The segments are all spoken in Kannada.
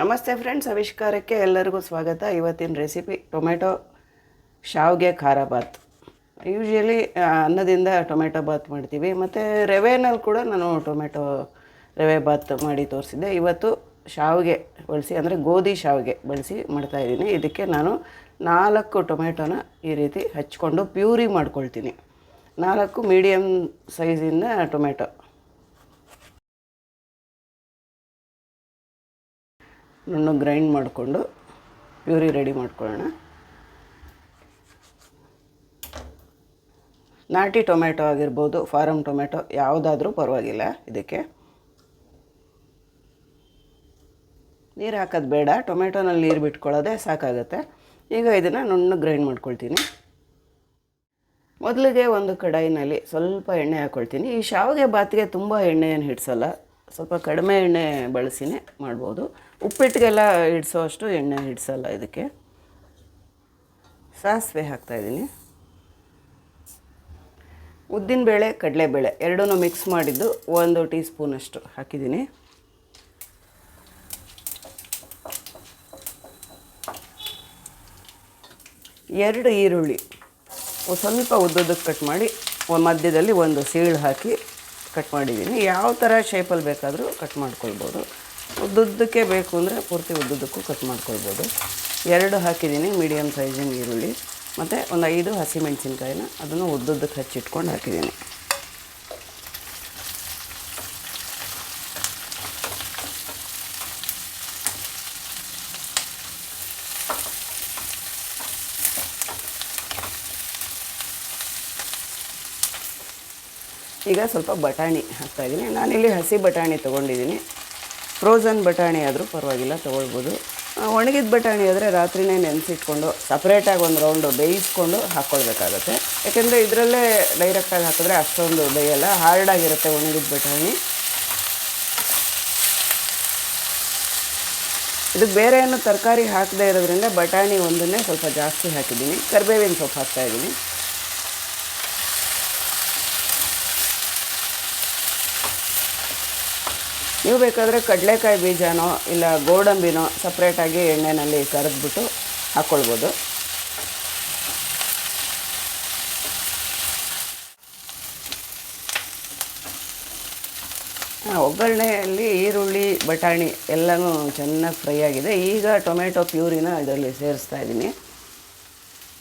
ನಮಸ್ತೆ ಫ್ರೆಂಡ್ಸ್ ಆವಿಷ್ಕಾರಕ್ಕೆ ಎಲ್ಲರಿಗೂ ಸ್ವಾಗತ. ಇವತ್ತಿನ ರೆಸಿಪಿ ಟೊಮೆಟೊ ಶಾವಿಗೆ ಖಾರ ಬಾತ್. ಯೂಶ್ವಲಿ ಅನ್ನದಿಂದ ಟೊಮೆಟೊ ಬಾತ್ ಮಾಡ್ತೀವಿ. ಮತ್ತು ರವೆನಲ್ಲಿ ಕೂಡ ನಾನು ಟೊಮೆಟೊ ರವೆ ಬಾತ್ ಮಾಡಿ ತೋರಿಸಿದ್ದೆ. ಇವತ್ತು ಶಾವಿಗೆ ಬಳಸಿ, ಅಂದರೆ ಗೋಧಿ ಶಾವಿಗೆ ಬಳಸಿ ಮಾಡ್ತಾಯಿದ್ದೀನಿ ಇದಕ್ಕೆ ನಾನು ನಾಲ್ಕು ಟೊಮೆಟೊನ ಈ ರೀತಿ ಹಚ್ಕೊಂಡು ಪ್ಯೂರಿ ಮಾಡ್ಕೊಳ್ತೀನಿ. ನಾಲ್ಕು ಮೀಡಿಯಮ್ ಸೈಜಿಂದ ಟೊಮೆಟೊ. ನುಣ್ಣು ಗ್ರೈಂಡ್ ಮಾಡಿಕೊಂಡು ಪ್ಯೂರಿ ರೆಡಿ ಮಾಡ್ಕೊಳ್ಳೋಣ. ನಾಟಿ ಟೊಮೆಟೊ ಆಗಿರ್ಬೋದು ಫಾರಮ್ ಟೊಮೆಟೊ ಯಾವುದಾದ್ರೂ ಪರವಾಗಿಲ್ಲ ಇದಕ್ಕೆ. ನೀರು ಹಾಕೋದು ಬೇಡ ಟೊಮೆಟೊನಲ್ಲಿ ನೀರು ಬಿಟ್ಕೊಳ್ಳೋದೇ ಸಾಕಾಗುತ್ತೆ. ಈಗ ಇದನ್ನು ನುಣ್ಣು ಗ್ರೈಂಡ್ ಮಾಡ್ಕೊಳ್ತೀನಿ. ಮೊದಲಿಗೆ ಒಂದು ಕಡಾಯಿನಲ್ಲಿ ಸ್ವಲ್ಪ ಎಣ್ಣೆ ಹಾಕ್ಕೊಳ್ತೀನಿ ಈ ಶಾವಿಗೆ ಬಾತಿಗೆ ತುಂಬ ಎಣ್ಣೆಯನ್ನು ಹಿಡ್ಸಲ್ಲ. ಸ್ವಲ್ಪ ಕಡಿಮೆ ಎಣ್ಣೆ ಬಳಸಿನೇ ಮಾಡ್ಬೋದು. ಉಪ್ಪಿಟ್ಟಿಗೆಲ್ಲ ಹಿಡಿಸೋ ಅಷ್ಟು ಎಣ್ಣೆ ಹಿಡಿಸಲ್ಲ ಇದಕ್ಕೆ. ಸಾಸಿವೆ ಹಾಕ್ತಾಯಿದ್ದೀನಿ ಉದ್ದಿನಬೇಳೆ ಕಡಲೆಬೇಳೆ ಎರಡೂ ಮಿಕ್ಸ್ ಮಾಡಿದ್ದು ಒಂದು ಟೀ ಸ್ಪೂನಷ್ಟು ಹಾಕಿದ್ದೀನಿ. ಎರಡು ಈರುಳ್ಳಿ ಸ್ವಲ್ಪ ಉದ್ದದಕ್ಕೆ ಕಟ್ ಮಾಡಿ, ಮಧ್ಯದಲ್ಲಿ ಒಂದು ಸೀಳು ಹಾಕಿ ಕಟ್ ಮಾಡಿದ್ದೀನಿ. ಯಾವ ಥರ ಶೇಪಲ್ಲಿ ಬೇಕಾದರೂ ಕಟ್ ಮಾಡ್ಕೊಳ್ಬೋದು. ಉದ್ದುದ್ದಕ್ಕೆ ಬೇಕು ಅಂದರೆ ಪೂರ್ತಿ ಉದ್ದುದ್ದಕ್ಕೂ ಕಟ್ ಮಾಡ್ಕೊಳ್ಬೋದು. ಎರಡು ಹಾಕಿದ್ದೀನಿ ಮೀಡಿಯಮ್ ಸೈಜಿನ ಈರುಳ್ಳಿ. ಮತ್ತು ಒಂದು ಐದು ಹಸಿಮೆಣಸಿನ್ಕಾಯಿನ ಅದನ್ನು ಉದ್ದುದ್ದಕ್ಕೆ ಹಚ್ಚಿಟ್ಕೊಂಡು ಹಾಕಿದ್ದೀನಿ. ಈಗ ಸ್ವಲ್ಪ ಬಟಾಣಿ ಹಾಕ್ತಾಯಿದ್ದೀನಿ ನಾನಿಲ್ಲಿ ಹಸಿ ಬಟಾಣಿ ತೊಗೊಂಡಿದ್ದೀನಿ. ಫ್ರೋಝನ್ ಬಟಾಣಿ ಆದರೂ ಪರವಾಗಿಲ್ಲ, ತೊಗೊಳ್ಬೋದು. ಒಣಗಿದ ಬಟಾಣಿ ಆದರೆ ರಾತ್ರಿನೇ ನೆನೆಸಿಟ್ಕೊಂಡು ಸಪ್ರೇಟಾಗಿ ಒಂದು ರೌಂಡು ಬೇಯಿಸ್ಕೊಂಡು ಹಾಕ್ಕೊಳ್ಬೇಕಾಗತ್ತೆ ಯಾಕೆಂದರೆ ಇದರಲ್ಲೇ ಡೈರೆಕ್ಟಾಗಿ ಹಾಕಿದ್ರೆ ಅಷ್ಟೊಂದು ಬೇಯಲ್ಲ ಹಾರ್ಡಾಗಿರುತ್ತೆ ಒಣಗಿದ ಬಟಾಣಿ. ಇದಕ್ಕೆ ಬೇರೆ ಏನು ತರಕಾರಿ ಹಾಕದೇ ಇರೋದ್ರಿಂದ ಬಟಾಣಿ ಒಂದನ್ನೇ ಸ್ವಲ್ಪ ಜಾಸ್ತಿ ಹಾಕಿದ್ದೀನಿ. ಕರಿಬೇವಿನ ಸೊಪ್ಪು ಹಾಕ್ತಾಯಿದ್ದೀನಿ ನೀವು ಬೇಕಾದರೆ ಕಡಲೆಕಾಯಿ ಬೀಜನೋ ಇಲ್ಲ ಗೋಡಂಬಿನೋ ಸಪ್ರೇಟಾಗಿ ಎಣ್ಣೆಯಲ್ಲಿ ಕರೆದ್ಬಿಟ್ಟು ಹಾಕ್ಕೊಳ್ಬೋದು ಒಗ್ಗರಣೆಯಲ್ಲಿ ಈರುಳ್ಳಿ, ಬಟಾಣಿ ಎಲ್ಲನೂ ಚೆನ್ನಾಗಿ ಫ್ರೈ ಆಗಿದೆ. ಈಗ ಟೊಮೆಟೊ ಪ್ಯೂರಿನ ಇದರಲ್ಲಿ ಸೇರಿಸ್ತಾ ಇದ್ದೀನಿ.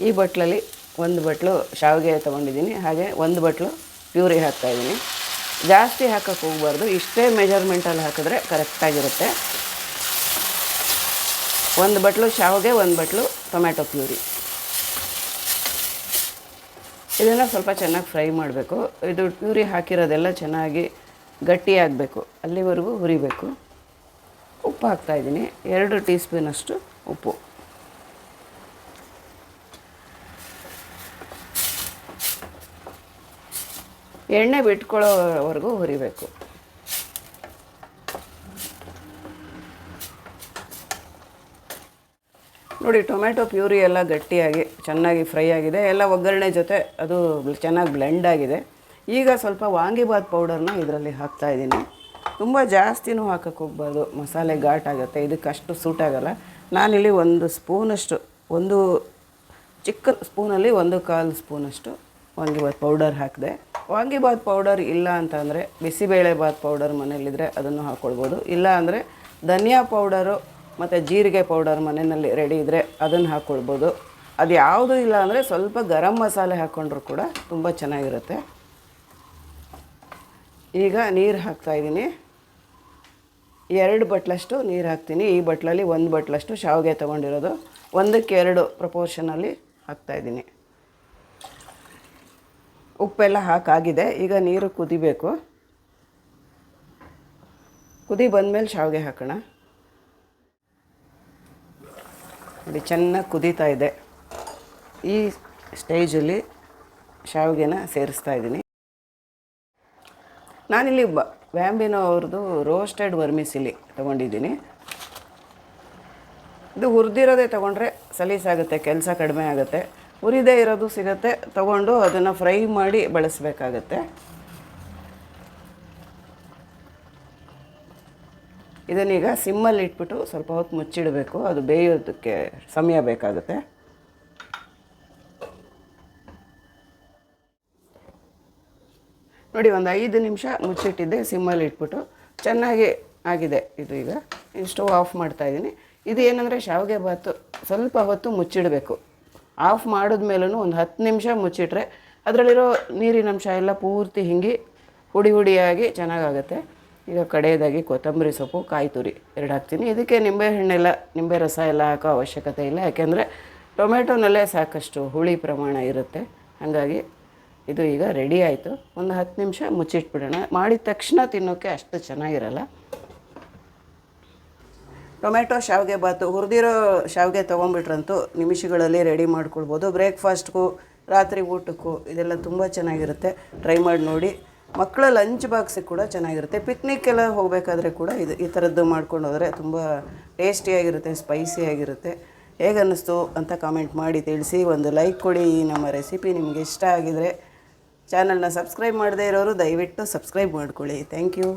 ಈ ಬಟ್ಲಲ್ಲಿ ಒಂದು ಬಟ್ಲು ಶಾವಿಗೆ ತೊಗೊಂಡಿದ್ದೀನಿ. ಹಾಗೆ ಒಂದು ಬಟ್ಲು ಪ್ಯೂರಿ ಹಾಕ್ತಾಯಿದ್ದೀನಿ ಜಾಸ್ತಿ ಹಾಕಕ್ಕೆ ಹೋಗಬಾರ್ದು. ಇಷ್ಟೇ ಮೆಜರ್ಮೆಂಟಲ್ಲಿ ಹಾಕಿದ್ರೆ ಕರೆಕ್ಟಾಗಿರುತ್ತೆ ಒಂದು ಬಟ್ಲು ಶಾವಿಗೆ, ಒಂದು ಬಟ್ಲು ಟೊಮ್ಯಾಟೊ ಪ್ಯೂರಿ ಇದನ್ನು ಸ್ವಲ್ಪ ಚೆನ್ನಾಗಿ ಫ್ರೈ ಮಾಡಬೇಕು. ಇದು ಪ್ಯೂರಿ ಹಾಕಿರೋದೆಲ್ಲ ಚೆನ್ನಾಗಿ ಗಟ್ಟಿಯಾಗಬೇಕು ಅಲ್ಲಿವರೆಗೂ ಹುರಿಬೇಕು. ಉಪ್ಪು ಹಾಕ್ತಾಯಿದ್ದೀನಿ ಎರಡು ಟೀ ಸ್ಪೂನಷ್ಟು ಉಪ್ಪು. ಎಣ್ಣೆ ಬಿಟ್ಕೊಳ್ಳೋವರೆಗೂ ಹುರಿಬೇಕು. ನೋಡಿ ಟೊಮೆಟೊ ಪ್ಯೂರಿ ಎಲ್ಲ ಗಟ್ಟಿಯಾಗಿ, ಚೆನ್ನಾಗಿ ಫ್ರೈ ಆಗಿದೆ. ಎಲ್ಲ ಒಗ್ಗರಣೆ ಜೊತೆ ಅದು ಚೆನ್ನಾಗಿ ಬ್ಲೆಂಡ್ ಆಗಿದೆ. ಈಗ ಸ್ವಲ್ಪ ವಾಂಗಿಬಾತ್ ಪೌಡರ್ನ ಇದರಲ್ಲಿ ಹಾಕ್ತಾ ಇದ್ದೀನಿ. ತುಂಬ ಜಾಸ್ತಿನೂ ಹಾಕಕ್ಕೆ ಹೋಗ್ಬಾರ್ದು. ಮಸಾಲೆ ಘಾಟ್ ಆಗುತ್ತೆ, ಇದಕ್ಕೆ ಅಷ್ಟು ಸೂಟ್ ಆಗೋಲ್ಲ. ನಾನಿಲ್ಲಿ ಒಂದು ಸ್ಪೂನಷ್ಟು, ಒಂದು ಚಿಕ್ಕ ಸ್ಪೂನಲ್ಲಿ ಒಂದು ಕಾಲು ಸ್ಪೂನಷ್ಟು ವಾಂಗಿಬಾತ್ ಪೌಡರ್ ಹಾಕಿದೆ. ವಾಂಗಿಬಾತ್ ಪೌಡರ್ ಇಲ್ಲ ಅಂತಂದರೆ ಬಿಸಿಬೇಳೆಬಾತ್ ಪೌಡರ್ ಮನೆಯಲ್ಲಿದ್ದರೆ ಅದನ್ನು ಹಾಕ್ಕೊಳ್ಬೋದು ಇಲ್ಲ ಅಂದರೆ ಧನಿಯಾ ಪೌಡರು ಮತ್ತು ಜೀರಿಗೆ ಪೌಡರ್ ಮನೆಯಲ್ಲಿ ರೆಡಿ ಇದ್ದರೆ ಅದನ್ನು ಹಾಕ್ಕೊಳ್ಬೋದು ಅದು ಯಾವುದೂ ಇಲ್ಲ ಅಂದರೆ ಸ್ವಲ್ಪ ಗರಂ ಮಸಾಲೆ ಹಾಕ್ಕೊಂಡ್ರೂ ಕೂಡ ತುಂಬ ಚೆನ್ನಾಗಿರುತ್ತೆ. ಈಗ ನೀರು ಹಾಕ್ತಾಯಿದ್ದೀನಿ ಎರಡು ಬಟ್ಲಷ್ಟು ನೀರು ಹಾಕ್ತೀನಿ. ಈ ಬಟ್ಲಲ್ಲಿ ಒಂದು ಬಟ್ಲಷ್ಟು ಶಾವಿಗೆ ತೊಗೊಂಡಿರೋದು. ಒಂದಕ್ಕೆ ಎರಡು ಪ್ರಪೋರ್ಷನಲ್ಲಿ ಹಾಕ್ತಾಯಿದ್ದೀನಿ ಉಪ್ಪೆಲ್ಲ ಹಾಕಾಗಿದೆ. ಈಗ ನೀರು ಕುದಿಬೇಕು. ಕುದಿ ಬಂದಮೇಲೆ ಶಾವಿಗೆ ಹಾಕೋಣ. ನೋಡಿ ಚೆನ್ನಾಗಿ ಕುದೀತಾ ಇದೆ. ಈ ಸ್ಟೇಜಲ್ಲಿ ಶಾವಿಗೆನ ಸೇರಿಸ್ತಾ ಇದ್ದೀನಿ. ನಾನಿಲ್ಲಿ ಬ ವ್ಯಾಂಬಿನೋ ಅವ್ರದ್ದು ರೋಸ್ಟೆಡ್ ವರ್ಮಿಸಿಲಿ ತೊಗೊಂಡಿದ್ದೀನಿ. ಇದು ಹುರಿದಿರೋದೇ ತೊಗೊಂಡ್ರೆ ಸಲೀಸಾಗುತ್ತೆ, ಕೆಲಸ ಕಡಿಮೆ ಆಗುತ್ತೆ. ಹುರಿದೇ ಇರೋದು ಸಿಗುತ್ತೆ. ತಗೊಂಡು ಅದನ್ನು ಫ್ರೈ ಮಾಡಿ ಬಳಸಬೇಕಾಗತ್ತೆ. ಇದನ್ನೀಗ ಸಿಮ್ಮಲ್ಲಿ ಇಟ್ಬಿಟ್ಟು ಸ್ವಲ್ಪ ಹೊತ್ತು ಮುಚ್ಚಿಡಬೇಕು. ಅದು ಬೇಯೋದಕ್ಕೆ ಸಮಯ ಬೇಕಾಗುತ್ತೆ. ನೋಡಿ, ಒಂದು ಐದು ನಿಮಿಷ ಮುಚ್ಚಿಟ್ಟಿದ್ದೆ, ಸಿಮ್ಮಲ್ಲಿ ಇಟ್ಬಿಟ್ಟು. ಚೆನ್ನಾಗಿ ಆಗಿದೆ ಇದು ಈಗ. ಸ್ಟವ್ ಆಫ್ ಮಾಡ್ತಾ ಇದ್ದೀನಿ. ಇದು ಏನಂದರೆ, ಶಾವಿಗೆ ಭಾತು ಸ್ವಲ್ಪ ಹೊತ್ತು ಮುಚ್ಚಿಡಬೇಕು. ಆಫ್ ಮಾಡಿದ್ಮೇಲೂ ಒಂದು ಹತ್ತು ನಿಮಿಷ ಮುಚ್ಚಿಟ್ರೆ ಅದರಲ್ಲಿರೋ ನೀರಿನಂಶ ಎಲ್ಲ ಪೂರ್ತಿ ಹಿಂಗಿ ಹುಡಿ ಹುಡಿಯಾಗಿ ಚೆನ್ನಾಗಾಗುತ್ತೆ. ಈಗ ಕಡೆಯದಾಗಿ ಕೊತ್ತಂಬರಿ ಸೊಪ್ಪು, ಕಾಯಿ ತುರಿ ಎರಡು ಹಾಕ್ತೀನಿ. ಇದಕ್ಕೆ ನಿಂಬೆ ಹಣ್ಣೆಲ್ಲ, ನಿಂಬೆ ರಸ ಎಲ್ಲ ಹಾಕೋ ಅವಶ್ಯಕತೆ ಇಲ್ಲ. ಯಾಕೆಂದರೆ ಟೊಮೆಟೊನಲ್ಲೇ ಸಾಕಷ್ಟು ಹುಳಿ ಪ್ರಮಾಣ ಇರುತ್ತೆ. ಹಾಗಾಗಿ ಇದು ಈಗ ರೆಡಿ ಆಯಿತು. ಒಂದು ಹತ್ತು ನಿಮಿಷ ಮುಚ್ಚಿಟ್ಬಿಡೋಣ. ಮಾಡಿದ ತಕ್ಷಣ ತಿನ್ನೋಕ್ಕೆ ಅಷ್ಟು ಚೆನ್ನಾಗಿರಲ್ಲ. ಟೊಮೆಟೊ ಶಾವಿಗೆ ಬಾತು ಹುರಿದಿರೋ ಶಾವಿಗೆ ತೊಗೊಂಬಿಟ್ರಂತೂ ನಿಮಿಷಗಳಲ್ಲಿ ರೆಡಿ ಮಾಡ್ಕೊಳ್ಬೋದು. ಬ್ರೇಕ್ಫಾಸ್ಟ್ಗೂ ರಾತ್ರಿ ಊಟಕ್ಕೂ ಇದೆಲ್ಲ ತುಂಬ ಚೆನ್ನಾಗಿರುತ್ತೆ. ಟ್ರೈ ಮಾಡಿ ನೋಡಿ. ಮಕ್ಕಳ ಲಂಚ್ ಬಾಕ್ಸಿಗೆ ಕೂಡ ಚೆನ್ನಾಗಿರುತ್ತೆ. ಪಿಕ್ನಿಕ್ಕೆಲ್ಲ ಹೋಗಬೇಕಾದ್ರೆ ಕೂಡ ಇದು ಈ ಥರದ್ದು ಮಾಡ್ಕೊಂಡು ಹೋದರೆ ತುಂಬ ಟೇಸ್ಟಿಯಾಗಿರುತ್ತೆ ಸ್ಪೈಸಿಯಾಗಿರುತ್ತೆ ಹೇಗೆ ಅನ್ನಿಸ್ತು ಅಂತ ಕಾಮೆಂಟ್ ಮಾಡಿ ತಿಳಿಸಿ. ಒಂದು ಲೈಕ್ ಕೊಡಿ. ಈ ನಮ್ಮ ರೆಸಿಪಿ ನಿಮಗೆ ಇಷ್ಟ ಆಗಿದರೆ ಚಾನಲ್ನ ಸಬ್ಸ್ಕ್ರೈಬ್ ಮಾಡದೇ ಇರೋರು ದಯವಿಟ್ಟು ಸಬ್ಸ್ಕ್ರೈಬ್ ಮಾಡ್ಕೊಳ್ಳಿ. Thank you